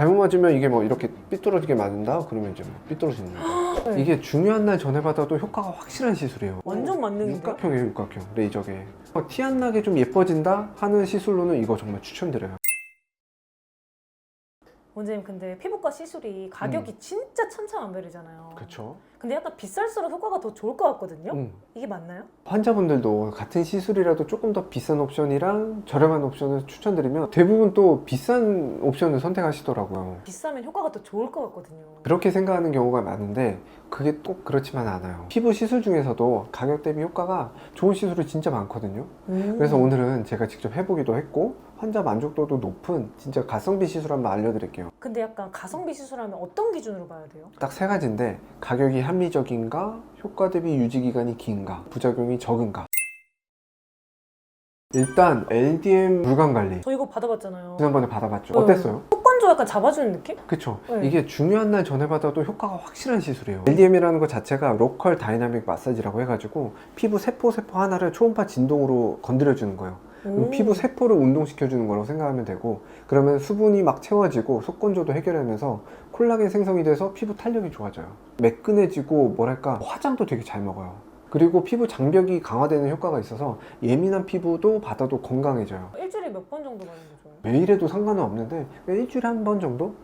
잘못 맞으면 이게 뭐 이렇게 삐뚤어지게 맞는다? 그러면 이제 뭐 삐뚤어지는. 네. 이게 중요한 날 전에 받아도 효과가 확실한 시술이에요. 완전 만능인데요? 육각형이에요, 육각형. 레이저계. 티 안 나게 좀 예뻐진다 하는 시술로는 이거 정말 추천드려요. 원장님 근데 피부과 시술이 가격이 진짜 천차만별이잖아요. 음. 그렇죠. 근데 약간 비쌀수록 효과가 더 좋을 것 같거든요. 음. 이게 맞나요? 환자분들도 같은 시술이라도 조금 더 비싼 옵션이랑 저렴한 옵션을 추천드리면 대부분 또 비싼 옵션을 선택하시더라고요. 비싸면 효과가 더 좋을 것 같거든요. 그렇게 생각하는 경우가 많은데 그게 꼭 그렇지만 않아요. 피부 시술 중에서도 가격 대비 효과가 좋은 시술이 진짜 많거든요. 음. 그래서 오늘은 제가 직접 해보기도 했고 환자 만족도도 높은 진짜 가성비 시술 한번 알려드릴게요. 근데 약간 가성비 시술하면 어떤 기준으로 봐야 돼요? 딱 세 가지인데 가격이 합리적인가, 효과 대비 유지 기간이 긴가, 부작용이 적은가. 일단 LDM 물감 관리 저 이거 받아봤잖아요. 지난번에 받아봤죠. 네. 어땠어요? 속건조 약간 잡아주는 느낌? 그쵸. 네. 이게 중요한 날 전에 받아도 효과가 확실한 시술이에요. LDM이라는 것 자체가 로컬 다이나믹 마사지라고 해가지고 피부 세포 세포 하나를 초음파 진동으로 건드려주는 거예요. 음. 피부 세포를 운동시켜주는 거라고 생각하면 되고 그러면 수분이 막 채워지고 속건조도 해결하면서 콜라겐 생성이 돼서 피부 탄력이 좋아져요. 매끈해지고 뭐랄까 화장도 되게 잘 먹어요. 그리고 피부 장벽이 강화되는 효과가 있어서 예민한 피부도 받아도 건강해져요. 일주일에 몇 번 정도 받는 게 좋아요? 매일 해도 상관은 없는데 일주일에 한 번 정도?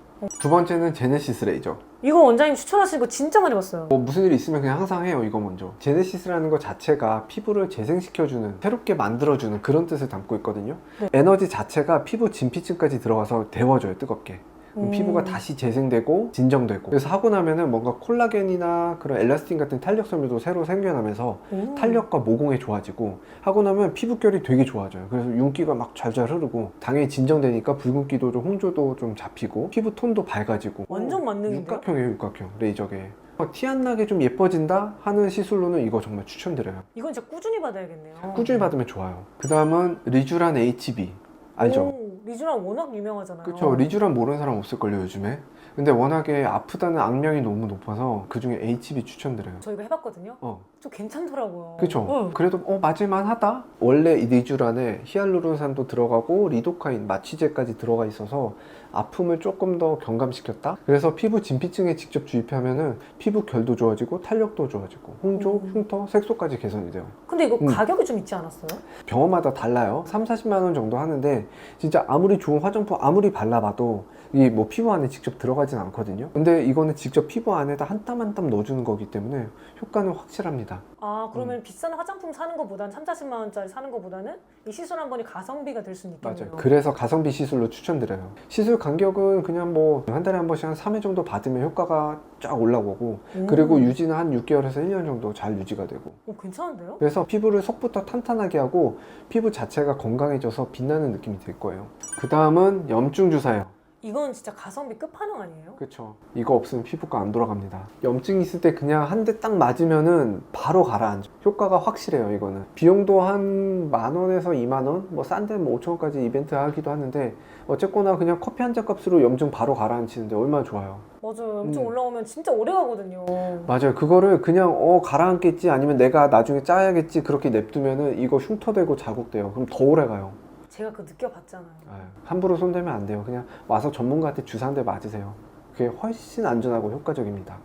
두 번째는 제네시스 레이저. 이거 원장님 추천하신 거 진짜 많이 봤어요. 뭐 무슨 일이 있으면 그냥 항상 해요 이거 먼저 제네시스라는 것 자체가 피부를 재생시켜주는 새롭게 만들어주는 그런 뜻을 담고 있거든요 네. 에너지 자체가 피부 진피층까지 들어가서 데워줘요 뜨겁게 음. 피부가 다시 재생되고 진정되고 그래서 하고 나면은 뭔가 콜라겐이나 그런 엘라스틴 같은 탄력 섬유도 새로 생겨나면서 음. 탄력과 모공이 좋아지고 하고 나면 피부결이 되게 좋아져요 그래서 윤기가 막 잘잘 흐르고 당연히 진정되니까 붉은기도 좀 홍조도 좀 잡히고 피부 톤도 밝아지고 완전 만능인데요? 육각형이에요 육각형 레이저계 티 안 나게 좀 예뻐진다 하는 시술로는 이거 정말 추천드려요 이건 진짜 꾸준히 받아야겠네요. 꾸준히 받으면 좋아요 그 다음은 리쥬란 HB 알죠? 오, 리쥬란 워낙 유명하잖아요. 그쵸 리쥬란 모르는 사람 없을걸요 요즘에 근데 워낙에 아프다는 악명이 너무 높아서 그 중에 HB 추천드려요 저 이거 해봤거든요. 어 좀 괜찮더라고요. 그쵸 응. 그래도 어 맞을만 하다 원래 이 리쥬란에 히알루론산도 들어가고 리도카인 마취제까지 들어가 있어서 아픔을 조금 더 경감시켰다 그래서 피부 진피층에 직접 주입하면은 피부 결도 좋아지고 탄력도 좋아지고 홍조, 음. 흉터, 색소까지 개선이 돼요 근데 이거 음. 가격이 좀 있지 않았어요? 병원마다 달라요 3, 40만 원 정도 하는데 진짜 아무리 좋은 화장품 아무리 발라봐도 이 뭐 피부 안에 직접 들어가진 않거든요 근데 이거는 직접 피부 안에다 한 땀 한 땀 넣어주는 거기 때문에 효과는 확실합니다 아 음. 그러면 비싼 화장품 사는 것보다는 3, 40만 원짜리 사는 것보다는 이 시술 한 번이 가성비가 될수 있겠네요. 맞아요. 그래서 가성비 시술로 추천드려요. 시술 간격은 그냥 뭐 한 달에 한 번씩 한 3회 정도 받으면 효과가 쫙 올라오고 음. 그리고 유지는 한 6개월에서 1년 정도 잘 유지가 되고 오, 괜찮은데요? 그래서 피부를 속부터 탄탄하게 하고 피부 자체가 건강해져서 빛나는 느낌이 들 거예요. 그 다음은 염증 주사요. 이건 진짜 가성비 끝판왕 아니에요? 그쵸. 이거 없으면 피부가 안 돌아갑니다. 염증 있을 때 그냥 한 대 딱 맞으면은 바로 가라앉아. 효과가 확실해요, 이거는. 비용도 한 만 원에서 2만 원? 뭐 싼 데는 뭐 5천 원까지 이벤트 하기도 하는데 어쨌거나 그냥 커피 한 잔 값으로 염증 바로 가라앉히는데 얼마나 좋아요. 맞아요. 엄청 음. 올라오면 진짜 오래 가거든요. 맞아요. 그거를 그냥 어 가라앉겠지 아니면 내가 나중에 짜야겠지 그렇게 냅두면은 이거 흉터되고 자국돼요. 그럼 더 오래 가요. 제가 그거 느껴봤잖아요. 아유, 함부로 손대면 안 돼요. 그냥 와서 전문가한테 주사 한 대 맞으세요. 그게 훨씬 안전하고 효과적입니다.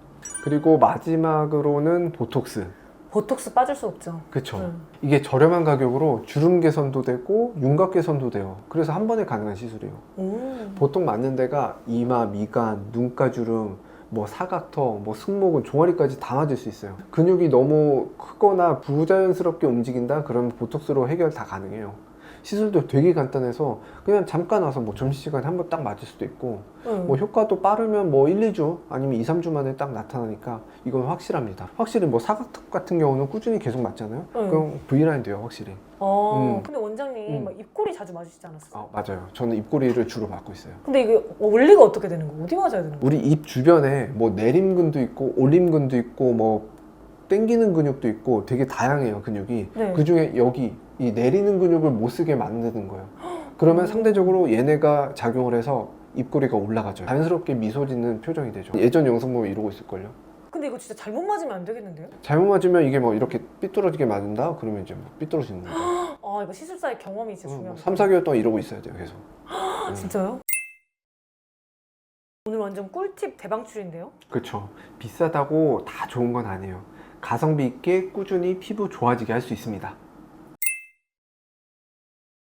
그리고 마지막으로는 보톡스. 보톡스 빠질 수 없죠. 그쵸. 음. 이게 저렴한 가격으로 주름 개선도 되고 윤곽 개선도 돼요. 그래서 한 번에 가능한 시술이에요. 음. 보통 맞는 데가 이마, 미간, 눈가 주름, 뭐 사각턱, 뭐 승모근, 종아리까지 다 맞을 수 있어요. 근육이 너무 크거나 부자연스럽게 움직인다? 그러면 보톡스로 해결 다 가능해요. 시술도 되게 간단해서 그냥 잠깐 와서 뭐 점심시간에 한 번 딱 맞을 수도 있고 음. 뭐 효과도 빠르면 뭐 1, 2주 아니면 2, 3주 만에 딱 나타나니까 이건 확실합니다. 확실히 뭐 사각턱 같은 경우는 꾸준히 계속 맞잖아요. 음. 그럼 V라인 돼요, 확실히. 어, 음. 근데 원장님 음. 막 입꼬리 자주 맞으시지 않았어요? 아, 맞아요. 저는 입꼬리를 주로 맞고 있어요. 근데 이게 원리가 어떻게 되는 거예요? 어디 맞아야 되는 거예요? 우리 입 주변에 뭐 내림근도 있고 올림근도 있고 뭐 땡기는 근육도 있고 되게 다양해요 근육이 네. 그 중에 여기 이 내리는 근육을 못 쓰게 만드는 거예요 그러면 음. 상대적으로 얘네가 작용을 해서 입꼬리가 올라가죠 자연스럽게 미소 짓는 표정이 되죠 예전 영상 보면 이러고 있을걸요 근데 이거 진짜 잘못 맞으면 안 되겠는데요? 잘못 맞으면 이게 뭐 이렇게 삐뚤어지게 맞는다 그러면 이제 뭐 삐뚤어지는 거죠 아 이거 시술사의 경험이 진짜 어, 중요합니다. 3, 4개월 동안 이러고 있어야 돼요 계속 음. 진짜요? 오늘 완전 꿀팁 대방출인데요. 그렇죠. 비싸다고 다 좋은 건 아니에요. 가성비 있게 꾸준히 피부 좋아지게 할 수 있습니다.